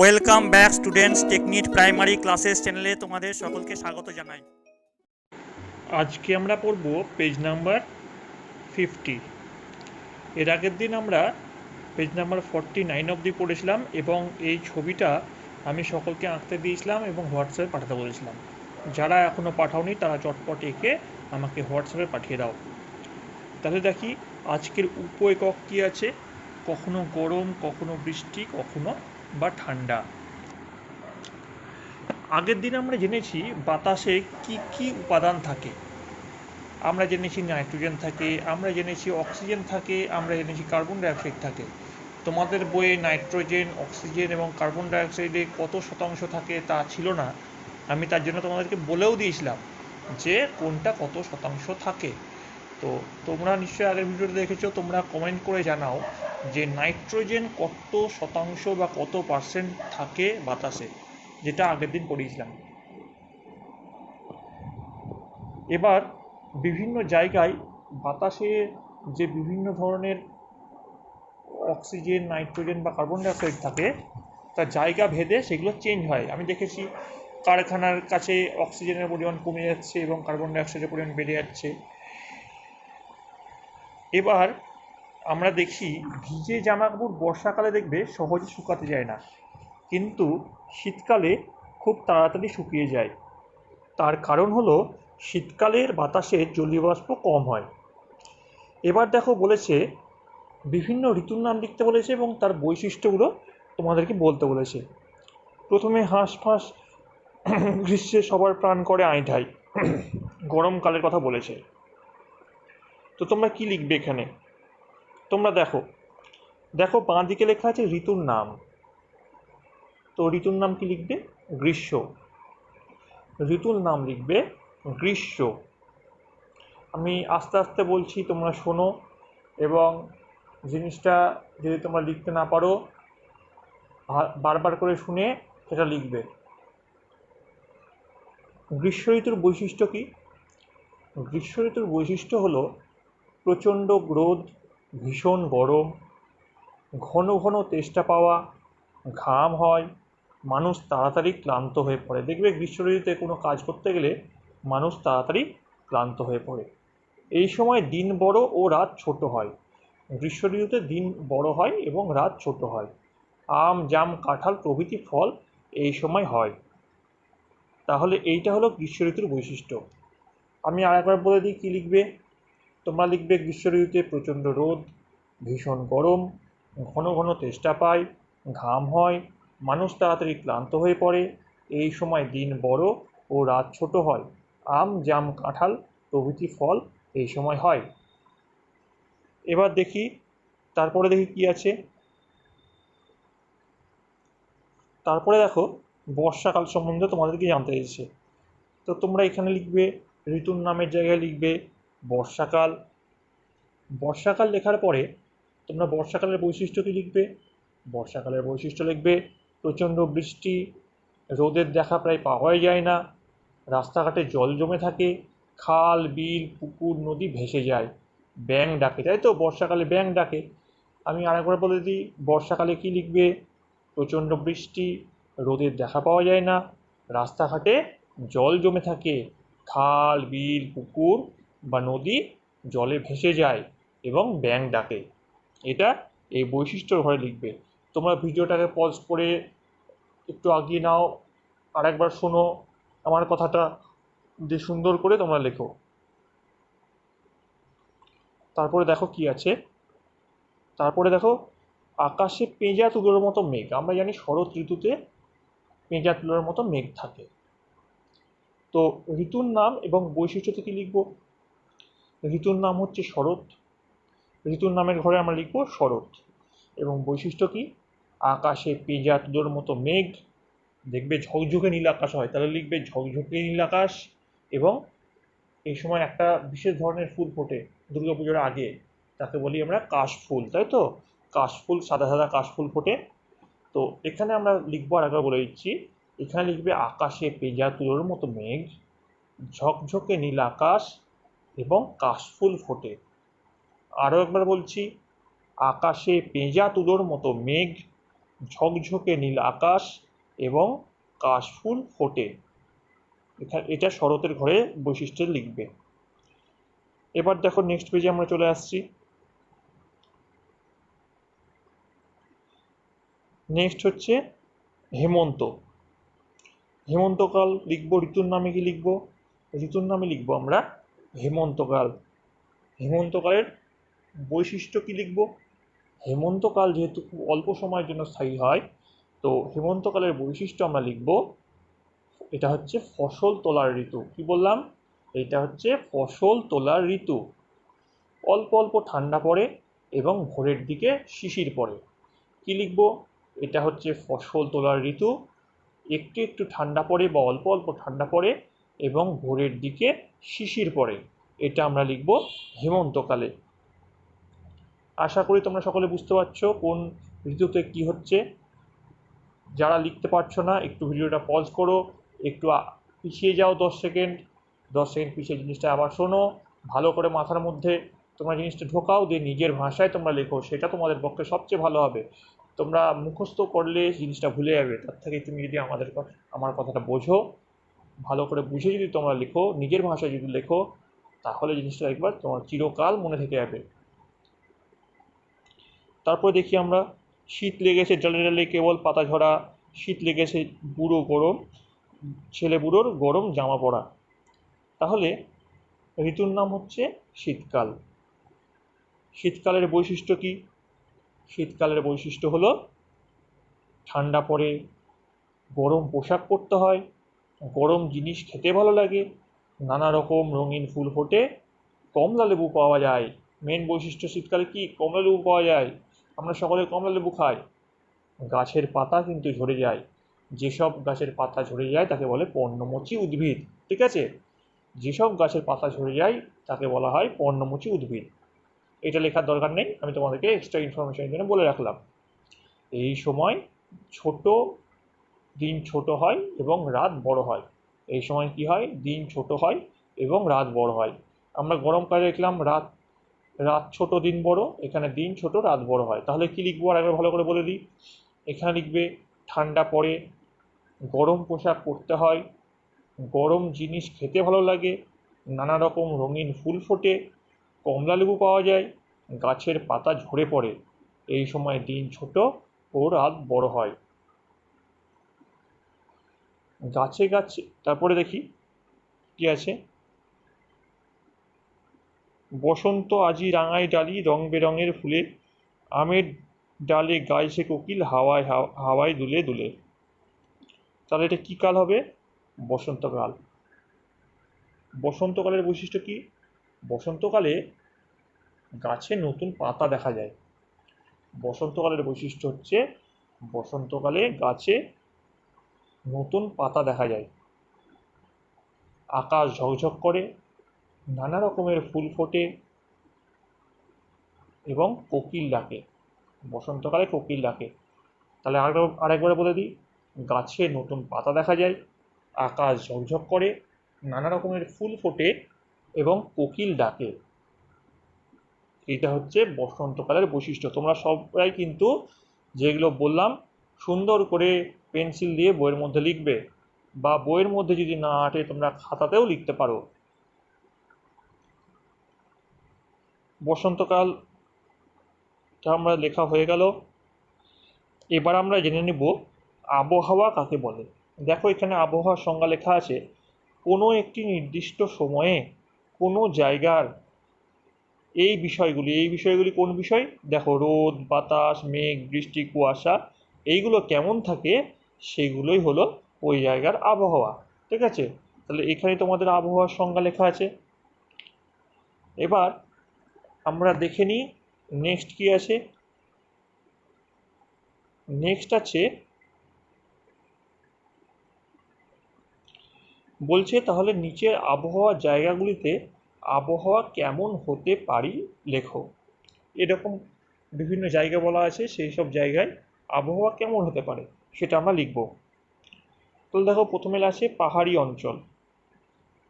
Welcome back students technique primary classes চ্যানেলে তোমাদের সকলকে স্বাগত জানাই। আজকে আমরা পড়ব পেজ নাম্বার ফিফটি এর আগের দিন আমরা পেজ নাম্বার ফর্টি নাইন অবধি পড়েছিলাম এবং এই ছবিটা আমি সকলকে আঁকতে দিয়েছিলাম এবং হোয়াটসঅ্যাপে পাঠাতে বলেছিলাম। যারা এখনও পাঠাওনি, তারা চটপট এঁকে আমাকে হোয়াটসঅ্যাপে পাঠিয়ে দাও। তাহলে দেখি আজকের উপ একক কী আছে? কখনো গরম, কখনো বৃষ্টি, কখনো বা ঠান্ডা? আগের দিন আমরা জেনেছি বাতাসে কি কি উপাদান থাকে। আমরা জেনেছি নাইট্রোজেন থাকে, আমরা জেনেছি অক্সিজেন থাকে, আমরা জেনেছি কার্বন ডাইঅক্সাইড থাকে। তোমাদের বইয়ে নাইট্রোজেন, অক্সিজেন এবং কার্বন ডাইঅক্সাইডে কত শতাংশ থাকে তা ছিল না। আমি তার জন্য তোমাদেরকে বলেও দিয়েছিলাম যে কোনটা কত শতাংশ থাকে। তো তোমরা নিশ্চয়ই আগের ভিডিওটা দেখেছ, তোমরা কমেন্ট করে জানাও। যে নাইট্রোজেন কত শতাংশ বা কত পার্সেন্ট থাকে বাতাসে, যেটা আগের দিন পড়িয়েছিলাম। এবার বিভিন্ন জায়গায় বাতাসে যে বিভিন্ন ধরনের অক্সিজেন, নাইট্রোজেন বা কার্বন ডাইঅক্সাইড থাকে তার জায়গা ভেদে সেগুলো চেঞ্জ হয়। আমি দেখেছি কারখানার কাছে অক্সিজেনের পরিমাণ কমে যাচ্ছে এবং কার্বন ডাইঅক্সাইডের পরিমাণ বেড়ে যাচ্ছে। এবার আমরা দেখি, ভিজে জামা কাপড় বর্ষাকালে দেখবে সহজে শুকাতে যায় না। কিন্তু শীতকালে খুব তাড়াতাড়ি শুকিয়ে যায়। তার কারণ হলো, শীতকালের বাতাসে জলীয়বাষ্প কম হয়। এবার দেখো বলেছে, বিভিন্ন ঋতুর নাম লিখতে বলেছে এবং তার বৈশিষ্ট্যগুলো তোমাদেরকে বলতে বলেছে। প্রথমে হাঁস ফাঁস গ্রীষ্মে সবার প্রাণ করে আইঠাই গরমকালের কথা বলেছে। তো তোমরা কি লিখবে এখানে? তোমরা দেখো। দেখো, বাঁ দিকে লেখা আছে ঋতুর নাম। তো ঋতুর নাম কি লিখবে? গ্রীষ্ম। ঋতুর নাম লিখবে গ্রীষ্ম। আমি আস্তে আস্তে বলছি, তোমরা শোনো এবং জিনিসটা যদি তোমরা লিখতে না পারো বারবার করে শুনে সেটা লিখবে। গ্রীষ্ম ঋতুর বৈশিষ্ট্য কী? গ্রীষ্ম ঋতুর বৈশিষ্ট্য হলো প্রচণ্ড রোদ ভীষণ গরম, ঘন ঘন তেষ্টা পাওয়া, ঘাম হয়, মানুষ তাড়াতাড়ি ক্লান্ত হয়ে পড়ে। দেখবে গ্রীষ্ম ঋতুতে কোনো কাজ করতে গেলে মানুষ তাড়াতাড়ি ক্লান্ত হয়ে পড়ে। এই সময় দিন বড় ও রাত ছোট হয়। গ্রীষ্ম ঋতুতে দিন বড় হয় এবং রাত ছোট হয়। আম, জাম, কাঁঠাল প্রভৃতি ফল এই সময় হয়। তাহলে এইটা হলো গ্রীষ্ম ঋতুর বৈশিষ্ট্য। আমি আর একবার বলে দিই কী লিখবে? তোমরা লিখবে গ্রীষ্ম ঋতুতে প্রচণ্ড রোদ, ভীষণ গরম, ঘন ঘন তেষ্টা পায়, ঘাম হয়, মানুষ তাড়াতাড়ি ক্লান্ত হয়ে পড়ে। এই সময় দিন বড় ও রাত ছোট হয়। আম, জাম, কাঁঠাল প্রভৃতি ফল এই সময় হয়। এবার দেখি, তারপরে দেখি কি আছে। তারপরে দেখো, বর্ষাকাল সম্বন্ধে তোমাদেরকে জানতে এসেছে। তো তোমরা এখানে লিখবে, ঋতুর নামের জায়গায় লিখবে বর্ষাকাল। বর্ষাকাল লেখার পরে তোমরা বর্ষাকালের বৈশিষ্ট্য কী লিখবে। বর্ষাকালের বৈশিষ্ট্য লিখবে, প্রচণ্ড বৃষ্টি, রোদের দেখা প্রায় পাওয়াই যায় না, রাস্তাঘাটে জল জমে থাকে, খাল, বিল, পুকুর, নদী ভেসে যায়। ব্যাং ডাকে, তাই তো? বর্ষাকালে ব্যাং ডাকে। আমি আরেকবার বলে দিই, বর্ষাকালে কী লিখবে? প্রচণ্ড বৃষ্টি, রোদের দেখা পাওয়া যায় না, রাস্তাঘাটে জল জমে থাকে, খাল, বিল, পুকুর বা নদী জলে ভেসে যায় এবং ব্যাং ডাকে। এটা এই বৈশিষ্ট্যর ঘরে লিখবে। তোমরা ভিডিওটাকে পজ করে একটু আগিয়ে নাও আর একবার শোনো আমার কথাটা যে সুন্দর করে তোমরা লেখো। তারপরে দেখো কি আছে। তারপরে দেখো, আকাশে পেঁজা তুলোর মতো মেঘ। আমরা জানি শরৎ ঋতুতে পেঁজা তুলোর মতো মেঘ থাকে। তো ঋতুর নাম এবং বৈশিষ্ট্য থেকে লিখব। ঋতুর নাম হচ্ছে শরৎ। ঋতুর নামের ঘরে আমরা লিখব শরৎ। এবং বৈশিষ্ট্য কি? আকাশে পেঁজা তুলোর মতো মেঘ। দেখবে ঝকঝকে নীল আকাশ হয়, তাহলে লিখবে ঝকঝকে নীল আকাশ। এবং এই সময় একটা বিশেষ ধরনের ফুল ফোটে দুর্গাপুজোর আগে, তাকে বলি আমরা কাশফুল, তাই তো? কাশফুল, সাদা সাদা কাশফুল ফোটে। তো এখানে আমরা লিখব আর একবার বলে দিচ্ছি, এখানে লিখবে আকাশে পেঁজা তুলোর মতো মেঘ, ঝকঝকে নীল আকাশ এবং কাশফুল ফোটে। আরও একবার বলছি, আকাশে পেঁজা তুলোর মতো মেঘ, ঝকঝকে নীল আকাশ এবং কাশফুল ফোটে। এটা শরতের ঘরে বৈশিষ্ট্য লিখবে। এবার দেখো নেক্সট পেজে আমরা চলে আসছি। নেক্সট হচ্ছে হেমন্ত। হেমন্তকাল লিখব, ঋতুর নামে কি লিখব? ঋতুর নামে লিখব আমরা হেমন্তকাল। হেমন্তকালের বৈশিষ্ট্য কি লিখব? হেমন্তকাল যেহেতু খুব অল্প সময়ের জন্য স্থায়ী হয়, তো হেমন্তকালের বৈশিষ্ট্য আমরা লিখব, এটা হচ্ছে ফসল তোলার ঋতু। কি বললাম? এটা হচ্ছে ফসল তোলার ঋতু। অল্প অল্প ঠান্ডা পড়ে এবং ভোরের দিকে শিশির পড়ে। কি লিখব? এটা হচ্ছে ফসল তোলার ঋতু। একটু একটু ঠান্ডা পড়ে বা অল্প অল্প ঠান্ডা পড়ে এবং ভোরের দিকে শিশির পড়ে। এটা আমরা লিখব হেমন্তকালে। আশা করি তোমরা সকলে বুঝতে পারছ কোন ঋতুতে কি হচ্ছে। যারা লিখতে পারছ না, একটু ভিডিওটা পজ করো, একটু পিছিয়ে যাও দশ সেকেন্ড দশ সেকেন্ড পিছিয়ে জিনিসটা আবার শোনো, ভালো করে মাথার মধ্যে তোমরা জিনিসটা ঢোকাও, দিয়ে নিজের ভাষায় তোমরা লেখো, সেটা তোমাদের পক্ষে সবচেয়ে ভালো হবে। তোমরা মুখস্থ করলে জিনিসটা ভুলে যাবে, তার থেকে তুমি যদি আমাদের আমার কথাটা বোঝো। ভালো করে বুঝে যদি তোমরা লেখো, নিজের ভাষায় যদি লেখো, তাহলে জিনিসটা একবার তোমার চিরকাল মনে থেকে যাবে। তারপর দেখি আমরা, শীত লেগেছে ডালে ডালে কেবল পাতা ঝরা, শীত লেগেছে বুড়ো গরম, ছেলে বুড়োর গরম জামা পরা। তাহলে ঋতুর নাম হচ্ছে শীতকাল। শীতকালের বৈশিষ্ট্য কি? শীতকালের বৈশিষ্ট্য হলো ঠান্ডা পড়ে, গরম পোশাক পরতে হয় গরম জিনিস খেতে ভালো লাগে। নানা রকম রঙিন ফুল ফোটে। কমলা লেবু পাওয়া যায়। মেন বৈশিষ্ট্য শীতকালে কি? কমলা লেবু পাওয়া যায়। আমরা সকলে কমলা লেবু খাই। গাছের পাতা কিন্তু ঝরে যায়। যেসব গাছের পাতা ঝরে যায় তাকে বলে পর্ণমোচী উদ্ভিদ, ঠিক আছে? যেসব গাছের পাতা ঝরে যায় তাকে বলা হয় পর্ণমোচী উদ্ভিদ। এটা লেখার দরকার নেই। আমি তোমাদেরকে এক্সট্রা ইনফরমেশনের জন্য বলে রাখলাম। এই সময় ছোট দিন ছোট হয় এবং রাত বড় হয়। এই সময় কি হয়? দিন ছোট হয় এবং রাত বড় হয়। আমরা গরমকালে দেখলাম রাত রাত ছোট, দিন বড়। এখানে দিন ছোট, রাত বড় হয়। তাহলে কি লিখব? আর একবার ভালো করে বলে দিই। এখানে লিখবে, ঠান্ডা পড়ে, গরম পোশাক পরতে হয়, গরম জিনিস খেতে ভালো লাগে, নানা রকম রঙিন ফুল ফোটে, কমলা লেবু পাওয়া যায়, গাছের পাতা ঝরে পড়ে। এই সময় দিন ছোট ও রাত বড় হয়। গাছে গাছে, তারপরে দেখি কি আছে? বসন্ত আজি রাঙায় ডালি, রং বেরঙের ফুলে, আমের ডালে গাইছে কোকিল, হাওয়ায় হাওয়ায় দুলে দুলে। তাহলে এটা কী কাল হবে? বসন্তকাল। বসন্তকালের বৈশিষ্ট্য কি? বসন্তকালে গাছে নতুন পাতা দেখা যায়। বসন্তকালের বৈশিষ্ট্য হচ্ছে, বসন্তকালে গাছে নতুন পাতা দেখা যায়। আকাশ ঝকঝক করে, নানা রকমের ফুল ফোটে এবং কোকিল ডাকে। বসন্তকালে কোকিল ডাকে। তাহলে আরেকবার বলে দিই, গাছে নতুন পাতা দেখা যায়, আকাশ ঝকঝক করে, নানা রকমের ফুল ফোটে এবং কোকিল ডাকে। এটা হচ্ছে বসন্তকালের বৈশিষ্ট্য। তোমরা সবাই কিন্তু যেগুলো বললাম, সুন্দর করে পেন্সিল দিয়ে বইয়ের মধ্যে লিখবে বা বইয়ের মধ্যে যদি না আটে, তোমরা খাতাতেও লিখতে পারো। বসন্তকাল আমরা লেখা হয়ে গেল। এবার আমরা জেনে নেব আবহাওয়া কাকে বলে। দেখো এখানে আবহাওয়ার সংজ্ঞা লেখা আছে, কোনো একটি নির্দিষ্ট সময়ে কোনো জায়গার এই বিষয়গুলি এই বিষয়গুলি কোন বিষয়? দেখো রোদ, বাতাস, মেঘ, বৃষ্টি, কুয়াশা, এইগুলো কেমন থাকে? সেগুলোই হলো ওই জায়গার আবহাওয়া, ঠিক আছে? তাহলে এখানে তোমাদের আবহাওয়ার সংজ্ঞা লেখা আছে। এবার আমরা দেখে নিই নেক্সট কি আছে? নেক্সট আছে বলছে তাহলে নিচের আবহাওয়া জায়গাগুলিতে আবহাওয়া কেমন হতে পারি লেখো। এরকম বিভিন্ন জায়গা বলা আছে, সেই সব জায়গায় আবহাওয়া কেমন হতে পারে? সেটা আমরা লিখব। তাহলে দেখো, প্রথমে আছে পাহাড়ি অঞ্চল।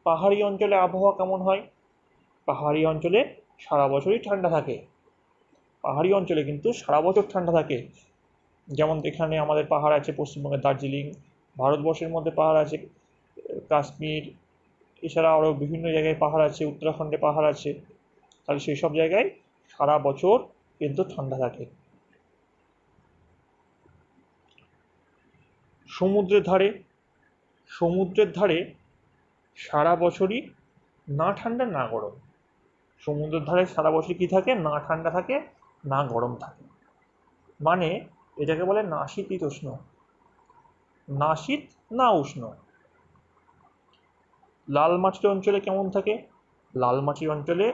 পাহাড়ি অঞ্চলে আবহাওয়া কেমন হয়? পাহাড়ি অঞ্চলে সারা বছরই ঠান্ডা থাকে। পাহাড়ি অঞ্চলে কিন্তু সারা বছর ঠান্ডা থাকে। যেমন এখানে আমাদের পাহাড় আছে পশ্চিমবঙ্গের দার্জিলিং, ভারতবর্ষের মধ্যে পাহাড় আছে, কাশ্মীর, এছাড়া আরও বিভিন্ন জায়গায় পাহাড় আছে, উত্তরাখণ্ডে পাহাড় আছে। তাহলে সেই সব জায়গায় সারা বছর কিন্তু ঠান্ডা থাকে। সমুদ্রের ধারে সমুদ্রের ধারে সারা বছরই না ঠান্ডা, না গরম। সমুদ্রের ধারে সারা বছর কী থাকে? না ঠান্ডা থাকে, না গরম থাকে। মানে এটাকে বলে না শীতোষ্ণ না শীত না উষ্ণ। লাল মাটির অঞ্চলে কেমন থাকে? লাল মাটির অঞ্চলে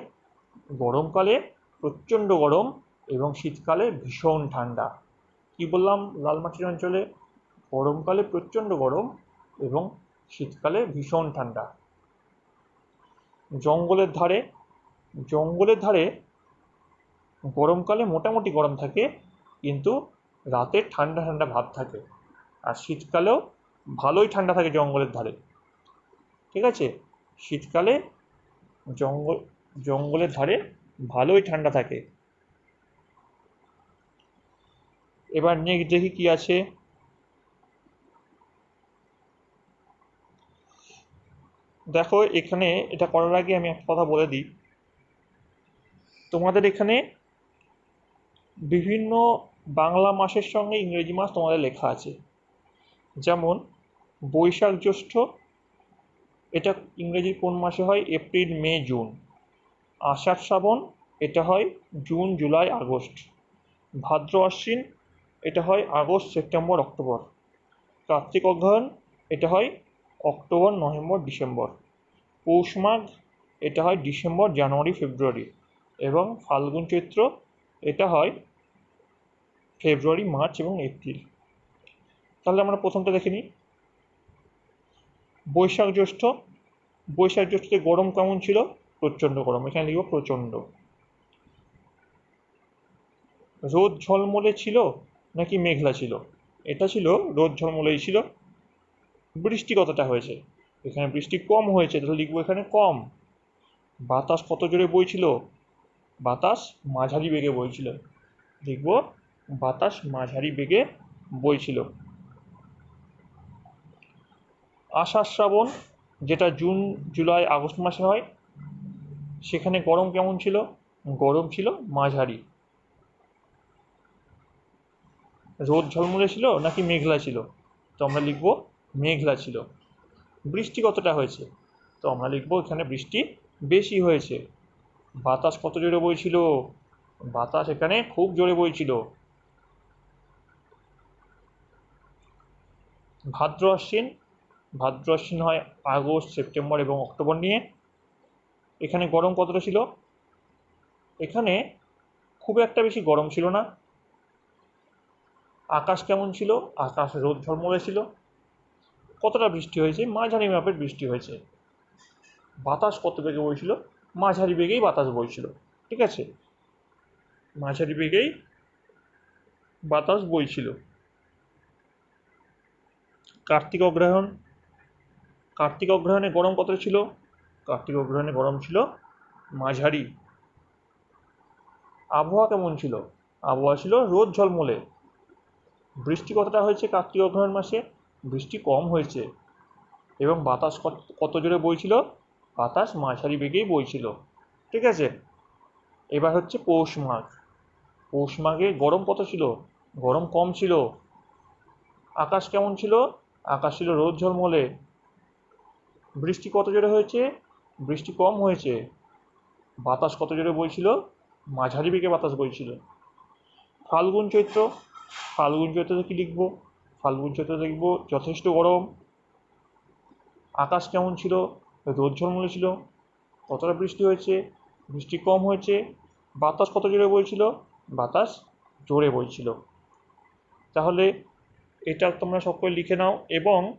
গরমকালে প্রচণ্ড গরম এবং শীতকালে ভীষণ ঠান্ডা। কি বললাম? লাল মাটির অঞ্চলে গরমকালে প্রচণ্ড গরম এবং শীতকালে ভীষণ ঠান্ডা। জঙ্গলের ধারে জঙ্গলের ধারে গরমকালে মোটামুটি গরম থাকে, কিন্তু রাতে ঠান্ডা ঠান্ডা ভাব থাকে। আর শীতকালেও ভালোই ঠান্ডা থাকে জঙ্গলের ধারে। ঠিক আছে? শীতকালে জঙ্গল, জঙ্গলের ধারে ভালোই ঠান্ডা থাকে। এবার নেক্সট দেখি কি আছে। দেখো, এখানে এটা করার আগে আমি একটা কথা বলে দিই। তোমাদের এখানে বিভিন্ন বাংলা মাসের সঙ্গে ইংরেজি মাস তোমাদের লেখা আছে। যেমন, বৈশাখ জ্যৈষ্ঠ, এটা ইংরেজি কোন মাসে হয়? এপ্রিল, মে, জুন। আষাঢ় শ্রাবণ, এটা হয় June, July, August. Bhadra Ashwin, এটা হয় August, September, October. Kartik Agrahayan এটা হয় অক্টোবর, নভেম্বর, ডিসেম্বর। পৌষ মাঘ, এটা হয় ডিসেম্বর, জানুয়ারি, ফেব্রুয়ারি এবং ফাল্গুন চৈত্র, এটা হয় ফেব্রুয়ারি, মার্চ এবং এপ্রিল। তাহলে আমরা প্রথমটা দেখে নিই। বৈশাখ জ্যৈষ্ঠ, বৈশাখ জ্যৈষ্ঠতে গরম কেমন ছিল? প্রচণ্ড গরম, এখানে লিখব প্রচণ্ড। রোদ ঝলমলে ছিল নাকি মেঘলা ছিল? এটা ছিল রোদ ঝলমলেই ছিল। বৃষ্টি কতটা হয়েছে? এখানে বৃষ্টি কম হয়েছে, তাহলে লিখব এখানে কম। বাতাস কত জোরে বইছিল? বাতাস মাঝারি বেগে বইছিল। লিখব, বাতাস মাঝারি বেগে বইছিল। আষাঢ় শ্রাবণ, যেটা জুন, জুলাই, আগস্ট মাসে হয়, সেখানে গরম কেমন ছিল? গরম ছিল মাঝারি। রোদ ঝলমলে ছিল নাকি মেঘলা ছিল? তো আমরা লিখব, মেঘলা ছিল। বৃষ্টি কতটা হয়েছে। তো আমরা লিখব এখানে বৃষ্টি বেশি হয়েছে। বাতাস কত জোরে বইছিল? বাতাস এখানে খুব জোরে বইছিল। ভাদ্র আশ্বিন ভাদ্র আশ্বিন হয় আগস্ট, সেপ্টেম্বর এবং অক্টোবর নিয়ে। এখানে গরম কতটা ছিল? এখানে খুব একটা বেশি গরম ছিল না। আকাশ কেমন ছিল? আকাশ রোদ ঝলমলে ছিল। কতটা বৃষ্টি হয়েছে? মাঝারি মাপের বৃষ্টি হয়েছে। বাতাস কত বেগে বইছিল? মাঝারি বেগেই বাতাস বইছিল। ঠিক আছে? মাঝারি বেগেই বাতাস বইছিল। কার্তিক অগ্রহায়ণ। কার্তিক অগ্রহায়ণে গরম কত ছিল? কার্তিক অগ্রহণে গরম ছিল মাঝারি। আবহাওয়া কেমন ছিল? আবহাওয়া ছিল রোদ ঝলমলে। বৃষ্টি কতটা হয়েছে কার্তিক অগ্রহায়ণ মাসে? বৃষ্টি কম হয়েছে এবং বাতাস কত জোরে বইছিল? বাতাস মাঝারি বেগেই বইছিল। ঠিক আছে? এবার হচ্ছে পৌষ মাঘ। পৌষ মাঘে গরম কত ছিল? গরম কম ছিল। আকাশ কেমন ছিল? আকাশ ছিল রোদ ঝলমলে। বৃষ্টি কত জোরে হয়েছে? বৃষ্টি কম হয়েছে। বাতাস কত জোরে বইছিল? মাঝারি বেগে বাতাস বইছিল। ফাল্গুন চৈত্র। ফাল্গুন চৈত্রতে কী লিখব? ফাল্গুন চৈত্র দেখব, যথেষ্ট গরম। আকাশ কেমন ছিল? রোদ ঝলমলে ছিল। কতটা বৃষ্টি হয়েছে? বৃষ্টি কম হয়েছে। বাতাস কত জোরে বইছিল? বাতাস জোরে বইছিল। তাহলে এটা তোমরা সকলে লিখে নাও এবং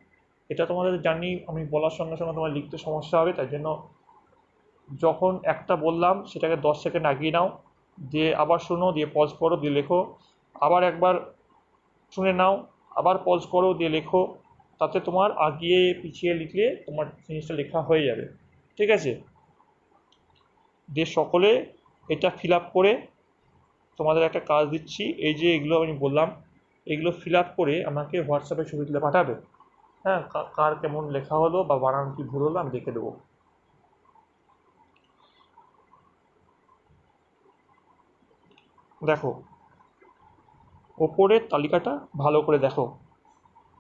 এটা তোমাদের জানি, আমি বলার সঙ্গে সঙ্গে তোমার লিখতে সমস্যা হবে, তাই জন্য যখন একটা বললাম, সেটাকে দশ সেকেন্ড আগিয়ে নাও। দিয়ে আবার শোনো, দিয়ে পজ করো, দিয়ে লেখো। আবার একবার শুনে নাও। আবার পজ করো, দিয়ে লেখো। তাতে তোমার আগিয়ে পিছিয়ে লিখলে তোমার জিনিসটা লেখা হয়ে যাবে। ঠিক আছে? দিয়ে সকলে এটা ফিল করে তোমাদের একটা কাজ দিচ্ছি। এই যে এগুলো আমি বললাম, এগুলো ফিল করে আমাকে হোয়াটসঅ্যাপে ছবি তুলে পাঠাবে। হ্যাঁ কার কেমন লেখা হলো বা বানান কি ভুল হলো আমি দেখে দেবো। দেখো ওপরের তালিকাটা ভালো করে দেখো।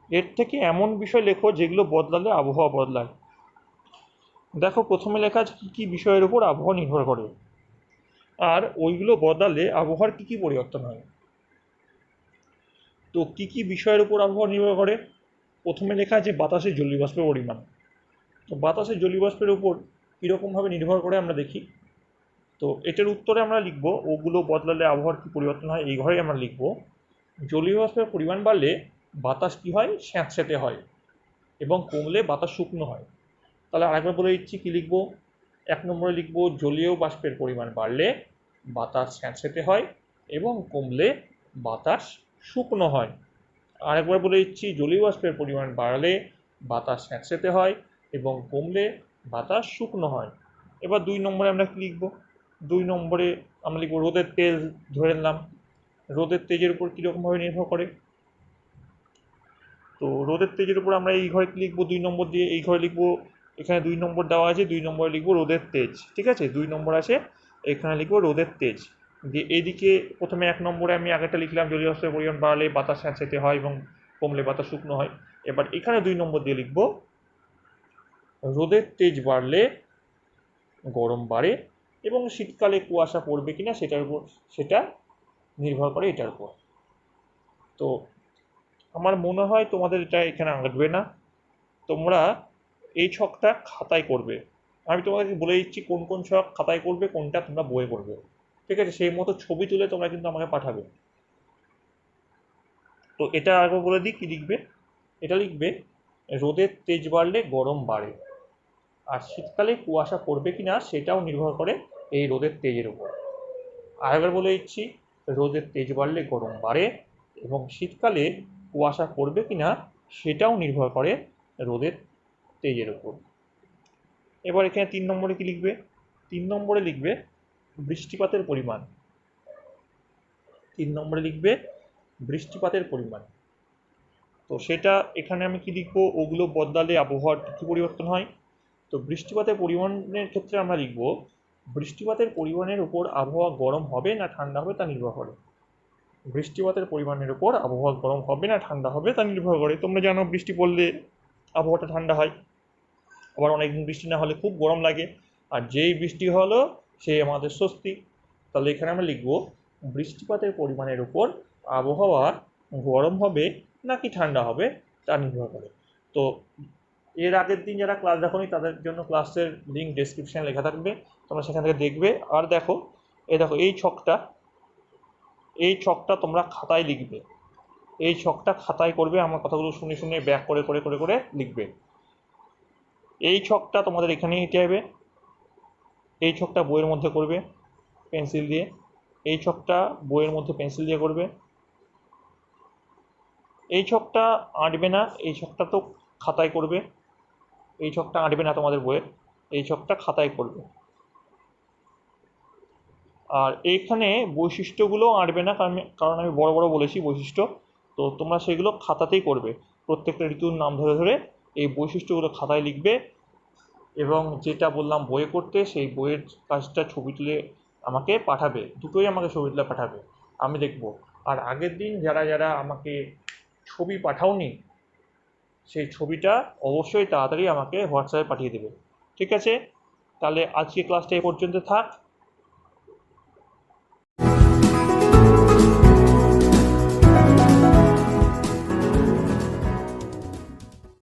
এর থেকে এমন বিষয় লেখো যেগুলো বদলালে আবহাওয়া বদলায়। দেখো, প্রথমে লেখা আছে কী কী বিষয়ের উপর আবহাওয়া নির্ভর করে। আর ওইগুলো বদলালে আবহাওয়ার কী কী পরিবর্তন হয়? তো কী কী বিষয়ের উপর আবহাওয়া নির্ভর করে? প্রথমে লেখা আছে বাতাসে জলীয় বাষ্পের পরিমাণ। তো বাতাসে জলীয় বাষ্পের উপর কীরকমভাবে নির্ভর করে আমরা দেখি। তো এটার উত্তরে আমরা লিখব, ওগুলো বদলালে আবহাওয়ার কী পরিবর্তন হয়, এই ঘরেই আমরা লিখব। জলীয় বাষ্পের পরিমাণ বাড়লে বাতাস কী হয়? স্যাঁতস্যাঁতে হয় এবং কমলে বাতাস শুকনো হয়। তাহলে আরেকবার বলে দিচ্ছি কী লিখব? এক নম্বরে লিখব, জলীয় বাষ্পের পরিমাণ বাড়লে বাতাস স্যাঁতস্যাঁতে হয় এবং কমলে বাতাস শুকনো হয়। আরেকবার বলে দিচ্ছি, জলীয় বাষ্পের পরিমাণ বাড়লে বাতাস স্যাঁতস্যাঁতে হয় এবং কমলে বাতাস শুকনো হয়। এবার দুই নম্বরে আমরা কী লিখব? দুই নম্বরে আমরা লিখব রোদের তেল ধরে নিলাম। রোদের তেজের উপর কীরকমভাবে নির্ভর করে? তো রোদের তেজের উপর আমরা এই ঘরে লিখব দুই নম্বর দিয়ে, এই ঘরে লিখব, এখানে দুই নম্বর দেওয়া আছে, দুই নম্বরে লিখব রোদের তেজ, ঠিক আছে? দুই নম্বর আছে, এখানে লিখব রোদের তেজ। দিয়ে এইদিকে প্রথমে এক নম্বরে আমি আগেরটা লিখলাম, জলীয় পরিমাণ বাড়লে বাতাস স্যাঁতস্যাঁতে হয় এবং কমলে বাতাস শুকনো হয়। এবার এখানে দুই নম্বর দিয়ে লিখব, রোদের তেজ বাড়লে গরম বাড়ে এবং শীতকালে কুয়াশা পড়বে কিনা সেটার উপর, সেটা নির্ভর করে এটার উপর। তো আমার মনে হয় তোমাদের এটা এখানে আঁটবে না। তোমরা এই ছকটা খাতায় করবে। আমি তোমাদেরকে বলে দিচ্ছি কোন কোন ছক খাতায় করবে, কোনটা তোমরা বইয়ে করবে ঠিক আছে? সেই মতো ছবি তুলে তোমরা কিন্তু আমাকে পাঠাবে। তো এটা আগে বলে দিই কী লিখবে? এটা লিখবে, রোদের তেজ বাড়লে গরম বাড়ে। আর শীতকালে কুয়াশা পড়বে কি না সেটাও নির্ভর করে এই রোদের তেজের উপর। আরেকবার বলে দিচ্ছি রোদের তেজ বাড়লে গরম বাড়ে এবং শীতকালে কুয়াশা পড়বে কি না সেটাও নির্ভর করে রোদের তেজের উপর। এবার এখানে তিন নম্বরে কি লিখবে? তিন নম্বরে লিখবে বৃষ্টিপাতের পরিমাণ। তিন নম্বরে লিখবে বৃষ্টিপাতের পরিমাণ। তো সেটা এখানে আমি কি লিখব? ওগুলো বদলালে আবহাওয়ার কী পরিবর্তন হয়? তো বৃষ্টিপাতের পরিমাণের ক্ষেত্রে আমরা লিখব বৃষ্টিপাতের পরিমাণের উপর আবহাওয়া গরম হবে না ঠান্ডা হবে তা নির্ভর করে। বৃষ্টিপাতের পরিমাণের উপর আবহাওয়া গরম হবে না ঠান্ডা হবে তা নির্ভর করে। তোমরা জানো বৃষ্টি পড়লে আবহাওয়াটা ঠান্ডা হয়। আবার অনেকদিন বৃষ্টি না হলে খুব গরম লাগে। আর যেই বৃষ্টি হলো সেই আমাদের স্বস্তি। তাহলে এখানে আমরা লিখব, বৃষ্টিপাতের পরিমাণের উপর আবহাওয়া গরম হবে নাকি ঠান্ডা হবে তা নির্ভর করে। তো এর আগের দিন যারা ক্লাস দেখোনি, তাদের জন্য ক্লাসের লিঙ্ক ডেসক্রিপশানে লেখা থাকবে। তোমরা সেখান থেকে দেখবে। আর দেখো, এই দেখো, এই ছকটা এই ছকটা তোমরা খাতায় লিখবে। এই ছকটা খাতায় করবে, আমার কথাগুলো শুনে শুনে ব্যাক করে করে করে করে লিখবে। এই ছকটা তোমাদের এখানেই নিতে হবে। এই ছকটা বইয়ের মধ্যে করবে পেন্সিল দিয়ে। এই ছকটা বইয়ের মধ্যে পেন্সিল দিয়ে করবে। এই ছকটা আঁটবে না, এই ছকটা তো খাতায় করবে। এই ছকটা আঁটবে না তোমাদের বইয়ে এই ছকটা খাতায় করবে আর এইখানে বৈশিষ্ট্যগুলো আঁটবে না, কারণ কারণ আমি বড় বড় বলেছি বৈশিষ্ট্য, তো তোমরা সেগুলো খাতাতেই করবে। প্রত্যেকটা ঋতুর নাম ধরে ধরে এই বৈশিষ্ট্যগুলো খাতায় লিখবে এবং যেটা বললাম বইয়ে করতে, সেই বইয়ের কাজটা ছবি তুলে আমাকে পাঠাবে, দুটোই আমাকে ছবি তুলে পাঠাবে। আমি দেখব। আর আগের দিন যারা যারা আমাকে ছবি পাঠাওনি সেই ছবিটা অবশ্যই তাড়াতাড়ি আমাকে হোয়াটসঅ্যাপে পাঠিয়ে দেবে। ঠিক আছে? তাহলে আজকে ক্লাসটা এই পর্যন্ত থাক।